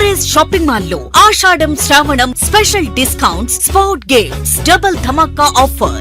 RS shopping మాల్లో Ashadham Sravanam special discounts sport games double ధమాకా offer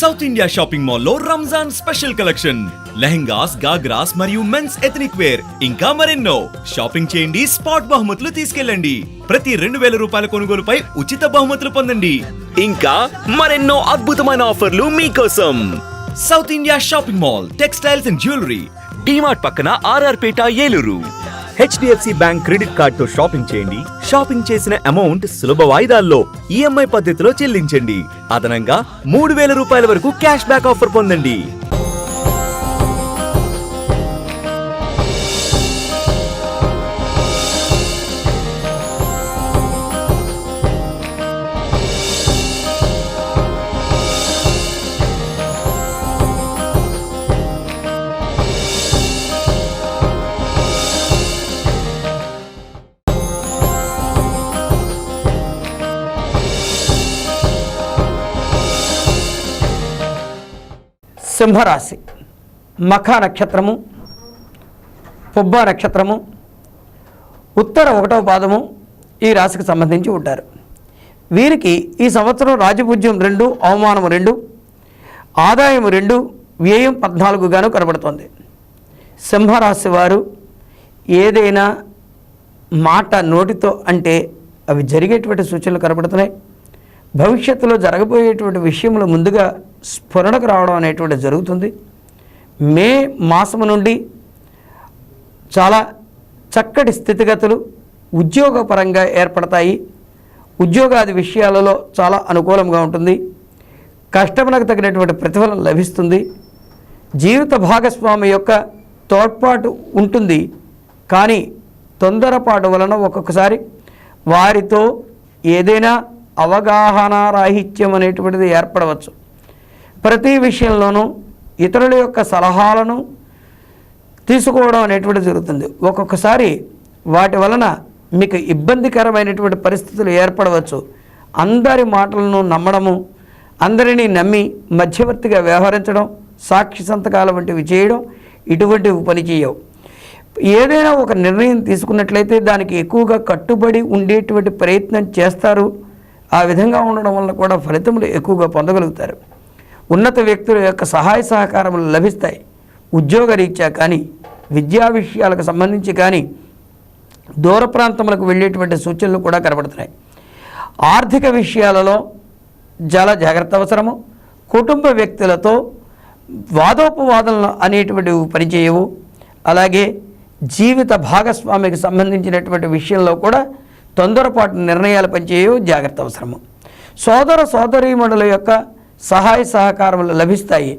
south India shopping మాల్లో Ramzan special collection lehengas ghagras మరియు men's ethnic wear ఇంకా మరెన్నో. Shopping చేయండి spot బహుమతులు తీసుకెళ్ళండి. ప్రతి రెండు వేల రూపాయల కొనుగోలుపై ఉచిత బహుమతులు పొందండి. ఇంకా మరెన్నో అద్భుతమైన ఆఫర్లు మీకోసం South India shopping mall textiles and jewellery DMart పక్కన RR Peta Eluru. HDFC bank credit కార్డుతో షాపింగ్ చేయండి. షాపింగ్ చేసిన అమౌంట్ సులభ వాయిదాల్లో ఈఎంఐ పద్ధతిలో చెల్లించండి. అదనంగా మూడు వేల రూపాయల వరకు క్యాష్ బ్యాక్ ఆఫర్ పొందండి. సింహరాశి మఖ నక్షత్రము పుబ్బ నక్షత్రము ఉత్తర ఒకటవ పాదము ఈ రాశికి సంబంధించి ఉంటారు. వీరికి ఈ సంవత్సరం రాజపూజ్యం రెండు అవమానం రెండు ఆదాయం రెండు వ్యయం పద్నాలుగుగాను కనబడుతోంది. సింహరాశి వారు ఏదైనా మాట నోటితో అంటే అవి జరిగేటువంటి సూచనలు కనబడుతున్నాయి. భవిష్యత్తులో జరగబోయేటువంటి విషయంలో ముందుగా స్ఫురణకు రావడం అనేటువంటి జరుగుతుంది. మే మాసము నుండి చాలా చక్కటి స్థితిగతులు ఉద్యోగపరంగా ఏర్పడతాయి. ఉద్యోగాది విషయాలలో చాలా అనుకూలంగా ఉంటుంది. కష్టమునకు తగినటువంటి ప్రతిఫలం లభిస్తుంది. జీవిత భాగస్వామి యొక్క తోడ్పాటు ఉంటుంది. కానీ తొందరపాటు వలన ఒక్కొక్కసారి వారితో ఏదైనా అవగాహన రాహిత్యం అనేటువంటిది ఏర్పడవచ్చు. ప్రతి విషయంలోనూ ఇతరుల యొక్క సలహాలను తీసుకోవడం అనేటువంటి జరుగుతుంది. ఒక్కొక్కసారి వాటి వలన మీకు ఇబ్బందికరమైనటువంటి పరిస్థితులు ఏర్పడవచ్చు. అందరి మాటలను నమ్మడము అందరినీ నమ్మి మధ్యవర్తిగా వ్యవహరించడం సాక్షి సంతకాల వంటివి చేయడం ఇటువంటివి పని చేయవు. ఏదైనా ఒక నిర్ణయం తీసుకున్నట్లయితే దానికి ఎక్కువగా కట్టుబడి ఉండేటువంటి ప్రయత్నం చేస్తారు. ఆ విధంగా ఉండడం వల్ల కూడా ఫలితములు ఎక్కువగా పొందగలుగుతారు. ఉన్నత వ్యక్తుల యొక్క సహాయ సహకారములు లభిస్తాయి. ఉద్యోగరీత్యా కానీ విద్యా విషయాలకు సంబంధించి కానీ దూర ప్రాంతములకు వెళ్ళేటువంటి సూచనలు కూడా కనబడుతున్నాయి. ఆర్థిక విషయాలలో చాలా జాగ్రత్త అవసరము. కుటుంబ వ్యక్తులతో వాదోపవాదనలు అనేటువంటివి పనిచేయవు. అలాగే జీవిత భాగస్వామికి సంబంధించినటువంటి విషయంలో కూడా తొందరపాటు నిర్ణయాలు పనిచేయవు. జాగ్రత్త అవసరము. సోదర సోదరీమణుల యొక్క సహాయ సహకారములు లభిస్తాయి.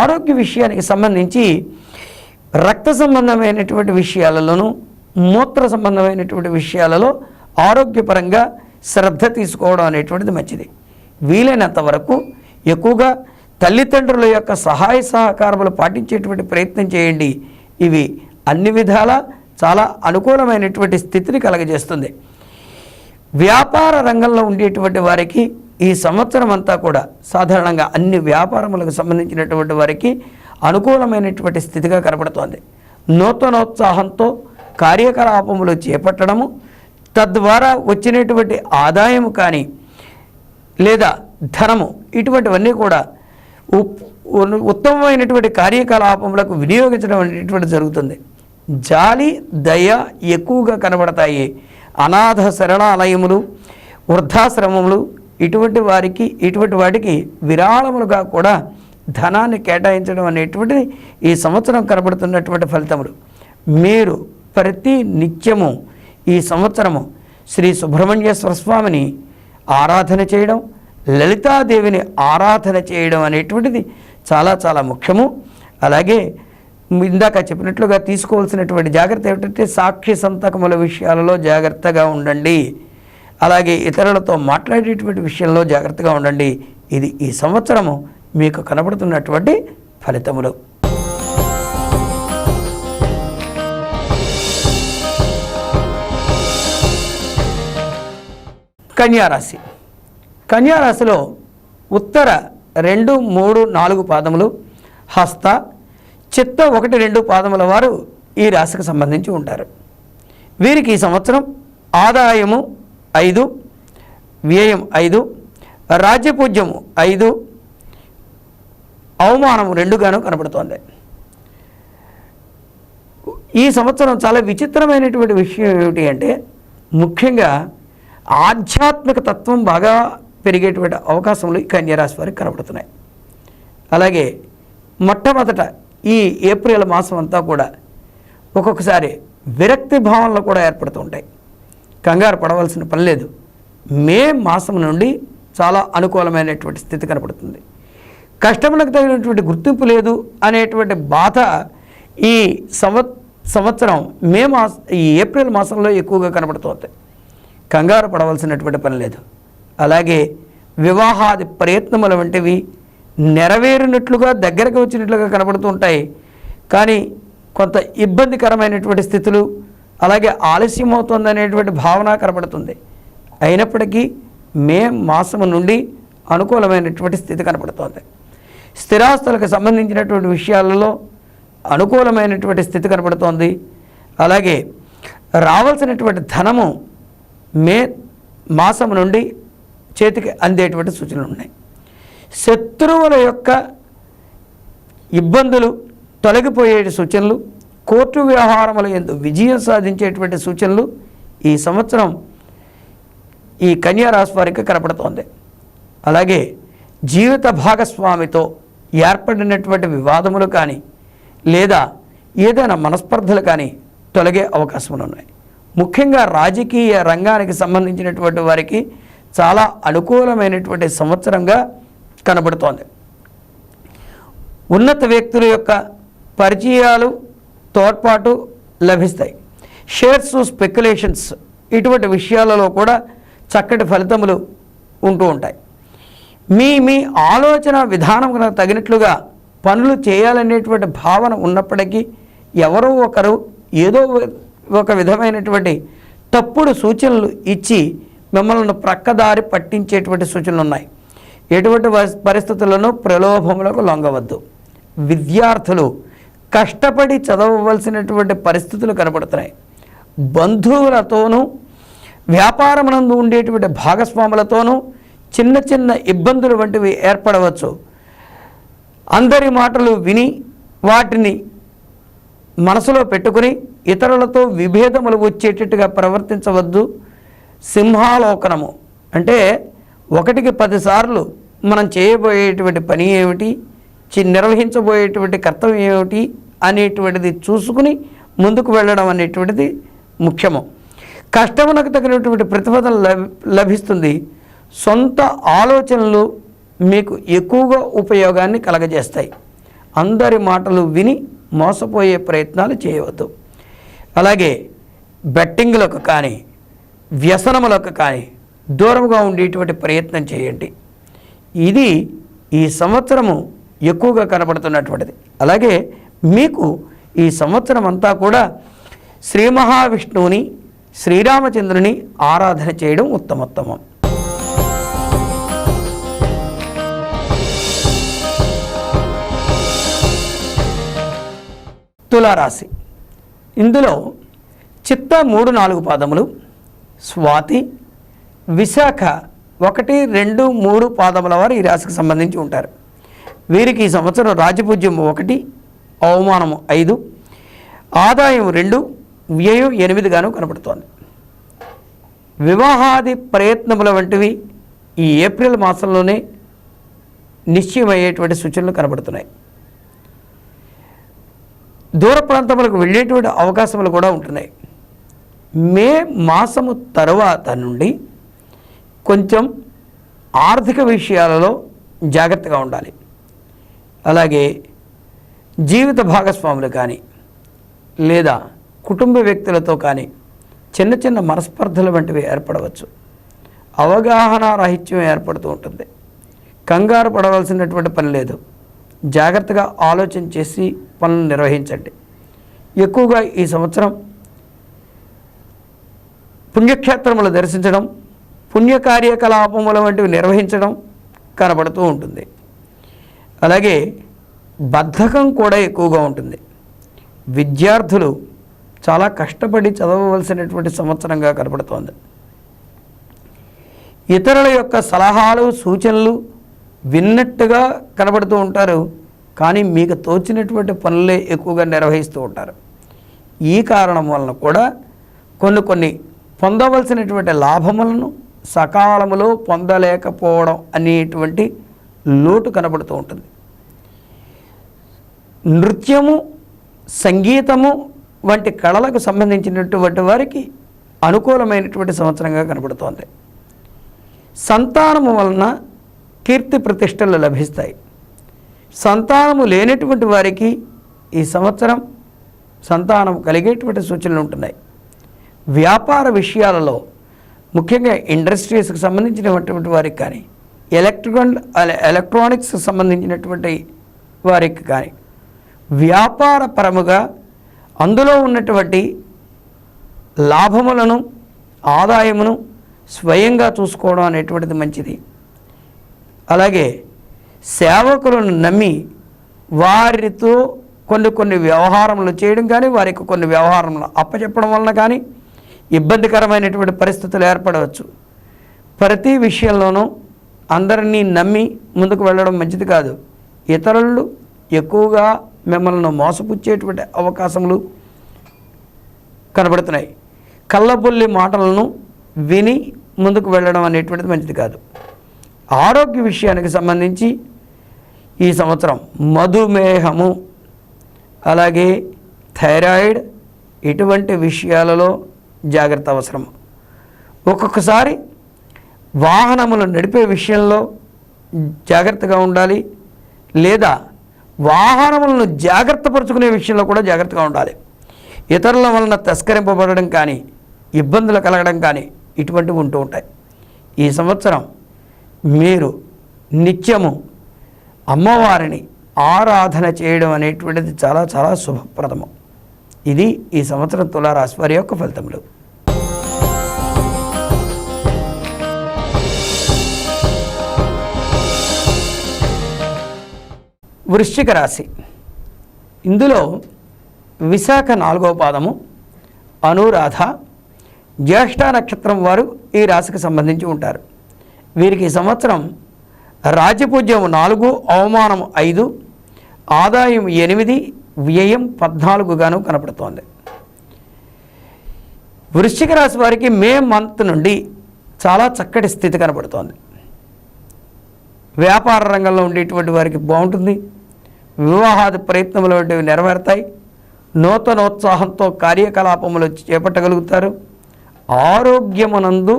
ఆరోగ్య విషయానికి సంబంధించి రక్త సంబంధమైనటువంటి విషయాలలోనూ మూత్ర సంబంధమైనటువంటి విషయాలలో ఆరోగ్యపరంగా శ్రద్ధ తీసుకోవడం అనేటువంటిది మంచిది. వీలైనంత వరకు ఎక్కువగా తల్లిదండ్రుల యొక్క సహాయ సహకారములు పాటించేటువంటి ప్రయత్నం చేయండి. ఇవి అన్ని విధాలా చాలా అనుకూలమైనటువంటి స్థితిని కలగజేస్తుంది. వ్యాపార రంగంలో ఉండేటువంటి వారికి ఈ సంవత్సరం అంతా కూడా సాధారణంగా అన్ని వ్యాపారములకు సంబంధించినటువంటి వారికి అనుకూలమైనటువంటి స్థితిగా కనబడుతోంది నూతనోత్సాహంతో కార్యకలాపములు చేపట్టడము తద్వారా వచ్చినటువంటి ఆదాయము కానీ లేదా ధనము ఇటువంటివన్నీ కూడా ఉత్తమమైనటువంటి కార్యకలాపములకు వినియోగించడం అనేటువంటి జరుగుతుంది. జాలి దయ ఎక్కువగా కనబడతాయి. అనాథ శరణాలయములు వృద్ధాశ్రమములు ఇటువంటి వారికి ఇటువంటి వాటికి విరాళములుగా కూడా ధనాన్ని కేటాయించడం అనేటువంటిది ఈ సంవత్సరం కనబడుతున్నటువంటి ఫలితములు. మీరు ప్రతి నిత్యము ఈ సంవత్సరము శ్రీ సుబ్రహ్మణ్యేశ్వర స్వామిని ఆరాధన చేయడం లలితాదేవిని ఆరాధన చేయడం అనేటువంటిది చాలా చాలా ముఖ్యము. అలాగే ఇందాక చెప్పినట్లుగా తీసుకోవాల్సినటువంటి జాగ్రత్త ఏమిటంటే సాక్షి సంతకముల విషయాలలో జాగ్రత్తగా ఉండండి. అలాగే ఇతరులతో మాట్లాడేటువంటి విషయంలో జాగ్రత్తగా ఉండండి. ఇది ఈ సంవత్సరము మీకు కనబడుతున్నటువంటి ఫలితములు. కన్యారాశి కన్యారాశిలో ఉత్తర రెండు మూడు నాలుగు పాదములు హస్త చిత్త ఒకటి రెండు పాదముల వారు ఈ రాశికి సంబంధించి ఉంటారు. వీరికి ఈ సంవత్సరం ఆదాయము ఐదు వ్యయం ఐదు రాజ్యపూజ్యం ఐదు అవమానం రెండుగాను కనబడుతోంది ఈ సంవత్సరం చాలా విచిత్రమైనటువంటి విషయం ఏమిటి అంటే ముఖ్యంగా ఆధ్యాత్మిక తత్వం బాగా పెరిగేటువంటి అవకాశములు ఈ కన్యరాశి వారికి కనబడుతున్నాయి అలాగే మొట్టమొదట ఈ ఏప్రిల్ మాసం అంతా కూడా ఒక్కొక్కసారి విరక్తి భావనలు కూడా ఏర్పడుతూ ఉంటాయి. కంగారు పడవలసిన పని లేదు. మే మాసం నుండి చాలా అనుకూలమైనటువంటి స్థితి కనపడుతుంది. కష్టములకు తగినటువంటి గుర్తింపు లేదు అనేటువంటి బాధ ఈ సంవత్ సంవత్సరం మే మాస ఈ ఏప్రిల్ మాసంలో ఎక్కువగా కనబడుతోంది కంగారు పడవలసినటువంటి పని లేదు. అలాగే వివాహాది ప్రయత్నముల వంటివి నెరవేరినట్లుగా దగ్గరకు వచ్చినట్లుగా కనబడుతూ ఉంటాయి. కానీ కొంత ఇబ్బందికరమైనటువంటి స్థితులు అలాగే ఆలస్యం అవుతుంది అనేటువంటి భావన కనపడుతుంది అయినప్పటికీ మే మాసము నుండి అనుకూలమైనటువంటి స్థితి కనపడుతోంది స్థిరాస్తులకు సంబంధించినటువంటి విషయాలలో అనుకూలమైనటువంటి స్థితి కనపడుతోంది అలాగే రావాల్సినటువంటి ధనము మే మాసం నుండి చేతికి అందేటువంటి సూచనలు ఉన్నాయి. శత్రువుల యొక్క ఇబ్బందులు తొలగిపోయే సూచనలు కోర్టు వ్యవహారముల ఎందు విజయం సాధించేటువంటి సూచనలు ఈ సంవత్సరం ఈ కన్యా రాశి వారికి కనపడుతోంది. అలాగే జీవిత భాగస్వామితో ఏర్పడినటువంటి వివాదములు కానీ లేదా ఏదైనా మనస్పర్ధలు కానీ తొలగే అవకాశములు ఉన్నాయి. ముఖ్యంగా రాజకీయ రంగానికి సంబంధించినటువంటి వారికి చాలా అనుకూలమైనటువంటి సంవత్సరంగా కనబడుతోంది. ఉన్నత వ్యక్తుల యొక్క పరిచయాలు తోడ్పాటు లభిస్తాయి. షేర్స్ స్పెక్యులేషన్స్ ఇటువంటి విషయాలలో కూడా చక్కటి ఫలితములు ఉంటూ ఉంటాయి. మీ మీ ఆలోచన విధానం తగినట్లుగా పనులు చేయాలనేటువంటి భావన ఉన్నప్పటికీ ఎవరో ఒకరు ఏదో ఒక విధమైనటువంటి తప్పుడు సూచనలు ఇచ్చి మిమ్మల్ని ప్రక్కదారి పట్టించేటువంటి సూచనలు ఉన్నాయి. ఎటువంటి పరిస్థితులను ప్రలోభములకు లొంగవద్దు. విద్యార్థులు కష్టపడి చదవవలసినటువంటి పరిస్థితులు కనబడుతున్నాయి. బంధువులతోనూ వ్యాపారమునందు ఉండేటువంటి భాగస్వాములతోనూ చిన్న చిన్న ఇబ్బందులు వంటివి ఏర్పడవచ్చు. అందరి మాటలు విని వాటిని మనసులో పెట్టుకుని ఇతరులతో విభేదములు వచ్చేటట్టుగా ప్రవర్తించవద్దు. సింహాలోకనము అంటే ఒకటికి పదిసార్లు మనం చేయబోయేటువంటి పని ఏమిటి? నిర్వహించబోయేటువంటి కర్తవ్యం ఏమిటి అనేటువంటిది చూసుకుని ముందుకు వెళ్ళడం అనేటువంటిది ముఖ్యము. కష్టమునకు తగినటువంటి ప్రతిఫలం లభి లభిస్తుంది. సొంత ఆలోచనలు మీకు ఎక్కువగా ఉపయోగాన్ని కలగజేస్తాయి. అందరి మాటలు విని మోసపోయే ప్రయత్నాలు చేయవద్దు. అలాగే బెట్టింగ్లకు కానీ వ్యసనములకు కానీ దూరంగా ఉండేటువంటి ప్రయత్నం చేయండి. ఇది ఈ సంవత్సరము ఎక్కువగా కనబడుతున్నటువంటిది. అలాగే మీకు ఈ సంవత్సరం అంతా కూడా శ్రీ మహావిష్ణువుని శ్రీరామచంద్రుని ఆరాధన చేయడం ఉత్తమోత్తమం. తులారాశి. ఇందులో చిత్త మూడు నాలుగు పాదములు స్వాతి విశాఖ ఒకటి రెండు మూడు పాదముల వారు ఈ రాశికి సంబంధించి ఉంటారు. వీరికి ఈ సంవత్సరం రాజపూజ్యం ఒకటి అవమానము ఐదు ఆదాయం రెండు వ్యయం ఎనిమిదిగాను కనబడుతోంది వివాహాది ప్రయత్నముల వంటివి ఈ ఏప్రిల్ మాసంలోనే నిశ్చయమయ్యేటువంటి సూచనలు కనబడుతున్నాయి. దూర ప్రాంతములకు వెళ్ళేటువంటి అవకాశములు కూడా ఉంటున్నాయి. మే మాసము తరువాత నుండి కొంచెం ఆర్థిక విషయాలలో జాగ్రత్తగా ఉండాలి. అలాగే జీవిత భాగస్వాములు కానీ లేదా కుటుంబ వ్యక్తులతో కానీ చిన్న చిన్న మనస్పర్ధలు వంటివి ఏర్పడవచ్చు. అవగాహన రాహిత్యం ఏర్పడుతూ ఉంటుంది. కంగారు పడవలసినటువంటి పని లేదు. జాగ్రత్తగా ఆలోచన చేసి పనులు నిర్వహించండి. ఎక్కువగా ఈ సంవత్సరం పుణ్యక్షేత్రములు దర్శించడం పుణ్య కార్యకలాపముల వంటివి నిర్వహించడం కనబడుతూ ఉంటుంది. అలాగే బద్ధకం కూడా ఎక్కువగా ఉంటుంది. విద్యార్థులు చాలా కష్టపడి చదవవలసినటువంటి సంవత్సరంగా కనబడుతోంది ఇతరుల యొక్క సలహాలు సూచనలు విన్నట్టుగా కనబడుతూ ఉంటారు. కానీ మీకు తోచినటువంటి పనులే ఎక్కువగా నిర్వహిస్తూ ఉంటారు. ఈ కారణం వలన కూడా కొన్ని కొన్ని పొందవలసినటువంటి లాభములను సకాలములో పొందలేకపోవడం అనేటువంటి లోటు కనబడుతూ ఉంటుంది. నృత్యము సంగీతము వంటి కళలకు సంబంధించినటువంటి వారికి అనుకూలమైనటువంటి సంవత్సరంగా కనబడుతోంది సంతానము వలన కీర్తి ప్రతిష్టలు లభిస్తాయి. సంతానము లేనటువంటి వారికి ఈ సంవత్సరం సంతానం కలిగేటువంటి సూచనలు ఉంటున్నాయి. వ్యాపార విషయాలలో ముఖ్యంగా ఇండస్ట్రీస్కి సంబంధించినటువంటి వారికి కానీ ఎలక్ట్రికల్ ఎలక్ట్రానిక్స్కి సంబంధించినటువంటి వారికి కానీ వ్యాపార పరముగా అందులో ఉన్నటువంటి లాభములను ఆదాయమును స్వయంగా చూసుకోవడం అనేటువంటిది మంచిది. అలాగే సేవకులను నమ్మి వారితో కొన్ని కొన్ని వ్యవహారములు చేయడం కానీ వారికి కొన్ని వ్యవహారములు అప్పచెప్పడం వలన కానీ ఇబ్బందికరమైనటువంటి పరిస్థితులు ఏర్పడవచ్చు. ప్రతి విషయంలోనూ అందరినీ నమ్మి ముందుకు వెళ్ళడం మంచిది కాదు. ఇతరులు ఎక్కువగా మిమ్మల్ని మోసపుచ్చేటువంటి అవకాశములు కనబడుతున్నాయి. కళ్ళబొల్లి మాటలను విని ముందుకు వెళ్ళడం అనేటువంటిది మంచిది కాదు. ఆరోగ్య విషయానికి సంబంధించి ఈ సంవత్సరం మధుమేహము అలాగే థైరాయిడ్ ఇటువంటి విషయాలలో జాగ్రత్త అవసరం. ఒక్కొక్కసారి వాహనములు నడిపే విషయంలో జాగ్రత్తగా ఉండాలి లేదా వాహనములను జాగ్రత్త పరుచుకునే విషయంలో కూడా జాగ్రత్తగా ఉండాలి. ఇతరుల వలన తస్కరింపబడడం కానీ ఇబ్బందులు కలగడం కానీ ఇటువంటివి ఉంటూ ఉంటాయి. ఈ సంవత్సరం మీరు నిత్యము అమ్మవారిని ఆరాధన చేయడం అనేటువంటిది చాలా చాలా శుభప్రదము. ఇది ఈ సంవత్సరం తులారాశి వారి యొక్క ఫలితములు. వృశ్చిక రాశి. ఇందులో విశాఖ నాలుగవ పాదము అనురాధ జ్యేష్ఠ నక్షత్రం వారు ఈ రాశికి సంబంధించి ఉంటారు. వీరికి ఈ సంవత్సరం రాజపూజ్యం నాలుగు అవమానం ఐదు ఆదాయం ఎనిమిది వ్యయం పద్నాలుగుగాను కనపడుతోంది. వృశ్చిక రాశి వారికి మే మంత్ నుండి చాలా చక్కటి స్థితి కనబడుతోంది వ్యాపార రంగంలో ఉండేటువంటి వారికి బాగుంటుంది. వివాహాది ప్రయత్నములు వంటివి నెరవేరుతాయి. నూతనోత్సాహంతో కార్యకలాపములు చేపట్టగలుగుతారు. ఆరోగ్యమునందు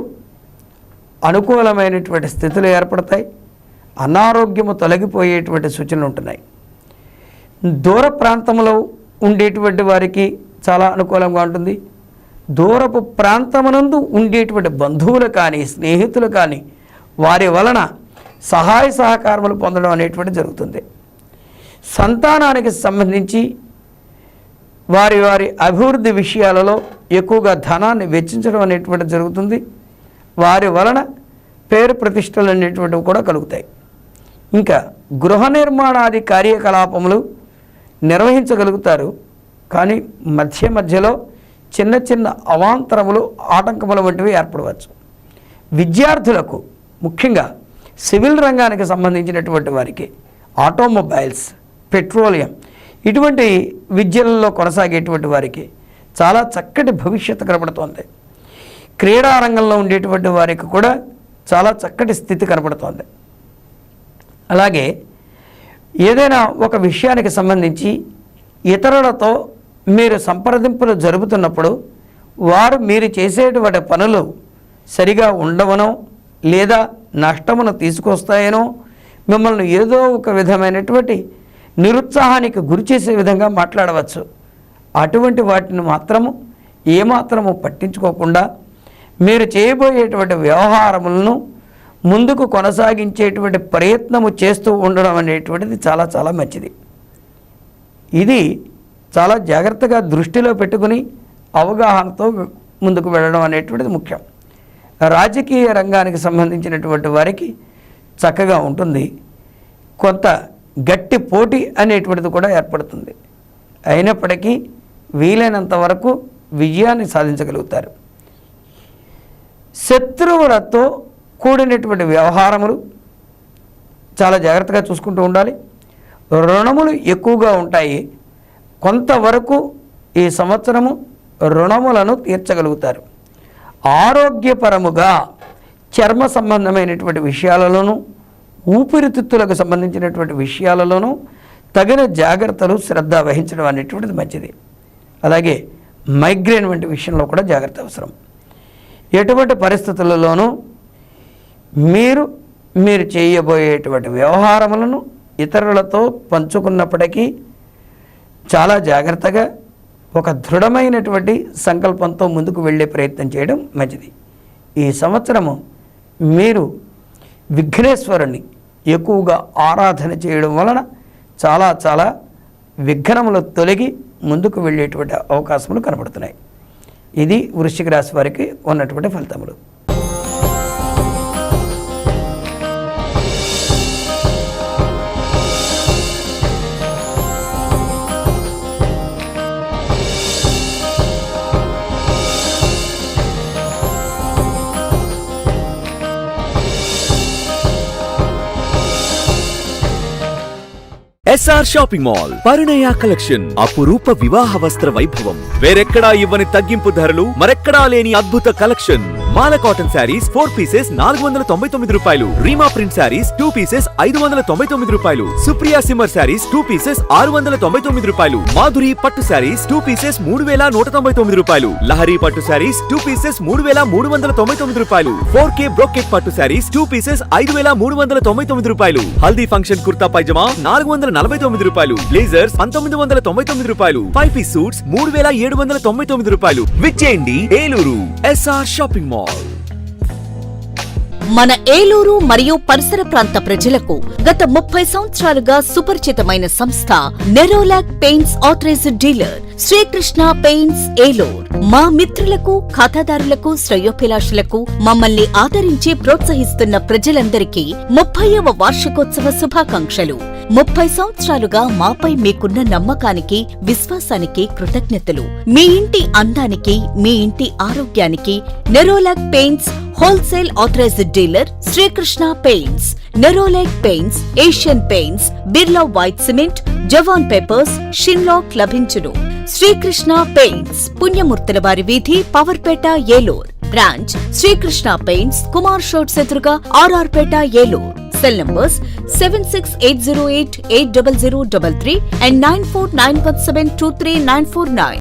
అనుకూలమైనటువంటి స్థితులు ఏర్పడతాయి. అనారోగ్యము తొలగిపోయేటువంటి సూచనలు ఉంటున్నాయి. దూర ప్రాంతంలో ఉండేటువంటి వారికి చాలా అనుకూలంగా ఉంటుంది. దూరపు ప్రాంతమునందు ఉండేటువంటి బంధువులు కానీ స్నేహితులు కానీ వారి వలన సహాయ సహకారములు పొందడం అనేటువంటి జరుగుతుంది. సంతానానికి సంబంధించి వారి వారి అభివృద్ధి విషయాలలో ఎక్కువగా ధనాన్ని వెచ్చించడం అనేటువంటి జరుగుతుంది. వారి వలన పేరు ప్రతిష్టలు అనేటువంటివి కూడా కలుగుతాయి. ఇంకా గృహ నిర్మాణాది కార్యకలాపములు నిర్వహించగలుగుతారు. కానీ మధ్య మధ్యలో చిన్న చిన్న అవాంతరములు ఆటంకములు వంటివి ఏర్పడవచ్చు. విద్యార్థులకు ముఖ్యంగా సివిల్ రంగానికి సంబంధించినటువంటి వారికి ఆటోమొబైల్స్ పెట్రోలియం. ఇటువంటి విద్యలలో కొనసాగేటువంటి వారికి చాలా చక్కటి భవిష్యత్తు కనబడుతోంది. క్రీడారంగంలో ఉండేటువంటి వారికి కూడా చాలా చక్కటి స్థితి కనబడుతోంది. అలాగే ఏదైనా ఒక విషయానికి సంబంధించి ఇతరులతో మీరు సంప్రదింపులు జరుపుతున్నప్పుడు వారు మీరు చేసేటువంటి పనులు సరిగా ఉండవనో లేదా నష్టమును తీసుకొస్తాయనో మిమ్మల్ని ఏదో ఒక విధమైనటువంటి నిరుత్సాహానికి గురి చేసే విధంగా మాట్లాడవచ్చు. అటువంటి వాటిని మాత్రము ఏమాత్రము పట్టించుకోకుండా మీరు చేయబోయేటువంటి వ్యవహారములను ముందుకు కొనసాగించేటువంటి ప్రయత్నము చేస్తూ ఉండడం అనేటువంటిది చాలా చాలా మంచిది. ఇది చాలా జాగ్రత్తగా దృష్టిలో పెట్టుకుని అవగాహనతో ముందుకు వెళ్ళడం అనేటువంటిది ముఖ్యం. రాజకీయ రంగానికి సంబంధించినటువంటి వారికి చక్కగా ఉంటుంది. కొంత గట్టి పోటీ అనేటువంటిది కూడా ఏర్పడుతుంది. అయినప్పటికీ వీలైనంత వరకు విజయాన్ని సాధించగలుగుతారు. శత్రువులతో కూడినటువంటి వ్యవహారములు చాలా జాగ్రత్తగా చూసుకుంటూ ఉండాలి. రుణములు ఎక్కువగా ఉంటాయి. కొంతవరకు ఈ సంవత్సరము రుణములను తీర్చగలుగుతారు. ఆరోగ్యపరముగా చర్మ సంబంధమైనటువంటి విషయాలలోనూ ఊపిరితిత్తులకు సంబంధించినటువంటి విషయాలలోనూ తగిన జాగ్రత్తలు శ్రద్ధ వహించడం అనేటువంటిది మంచిది. అలాగే మైగ్రేన్ వంటి విషయంలో కూడా జాగ్రత్త అవసరం. ఎటువంటి పరిస్థితులలోనూ మీరు మీరు చేయబోయేటువంటి వ్యవహారములను ఇతరులతో పంచుకున్నప్పటికీ చాలా జాగ్రత్తగా ఒక దృఢమైనటువంటి సంకల్పంతో ముందుకు వెళ్ళే ప్రయత్నం చేయడం మంచిది. ఈ సంవత్సరము మీరు విఘ్నేశ్వరుని ఎక్కువగా ఆరాధన చేయడం వలన చాలా చాలా విఘ్నములు తొలగి ముందుకు వెళ్ళేటువంటి అవకాశములు కనబడుతున్నాయి. ఇది వృశ్చిక రాశి వారికి ఉన్నటువంటి ఫలితములు. SR shopping mall Parinaya collection అపురూప వివాహ వస్త్ర వైభవం. వేరెక్కడా ఇవ్వని తగ్గింపు ధరలు మరెక్కడా లేని అద్భుత collection. Mala cotton sarees four pieces నాలుగు వందల తొంభై తొమ్మిది రూపాయలు. Reema print sarees two pieces ఐదు వందల తొంభై తొమ్మిది రూపాయలు. Supriya shimmer sarees two pieces ఆరు వందల తొంభై తొమ్మిది రూపాయలు. మాధురి పట్టు శారీస్ టూ పీసెస్ మూడు వేల నూట తొంభై తొమ్మిది రూపాయలు. లహరి పట్టు శారీస్ టూ పీసెస్ మూడు వేల మూడు వందల తొంభై తొమ్మిది రూపాయలు. ఫోర్ కే బ్రోకెట్ పట్టు శారీస్ టూ పీసెస్ ఐదు వేల మూడు వందల తొంభై తొమ్మిది రూపాయలు. హల్దీ ఫంక్షన్ కుర్తా పైజమా నాలుగు వందల నలభై తొమ్మిది రూపాయలు. బ్లేజర్స్ పంతొమ్మిది వందల తొంభై తొమ్మిది రూపాయలు. ఫైవ్ పీస్ సూట్స్ మూడు వేల ఏడు వందల తొంభై తొమ్మిది రూపాయలు. విచ్చేయండి ఏలూరు ఎస్ఆర్ షాపింగ్ మాల్. మన ఏలూరు మరియు పరిసర ప్రాంత ప్రజలకు గత ముప్పై సంవత్సరాలుగా సుపరిచితమైన సంస్థ Nerolac paints authorised dealer Srikrishna paints Eluru. మా మిత్రులకు ఖాతాదారులకు శ్రేయోభిలాషులకు మమ్మల్ని ఆదరించి ప్రోత్సహిస్తున్న ప్రజలందరికీ ముప్పైవ వార్షికోత్సవ శుభాకాంక్షలు. ముప్పై సంవత్సరాలుగా మాపై మీకున్న నమ్మకానికి విశ్వాసానికి కృతజ్ఞతలు. మీ ఇంటి అందానికి మీ ఇంటి ఆరోగ్యానికి Nerolac paints wholesale authorised dealer Srikrishna paints Nerolac paints Asian paints Birla white cement Jawan papers షిన్లాక్ లభించును. శ్రీకృష్ణ పెయింట్స్ పుణ్యమూర్తుల వారి వీధి పవర్పేట ఏలూర్ బ్రాంచ్ శ్రీకృష్ణ పెయింట్స్ కుమార్ షోట్స్ ఎదురుగా RR Peta Eluru Cell numbers 76808 and nine four nine one seven two three nine four nine.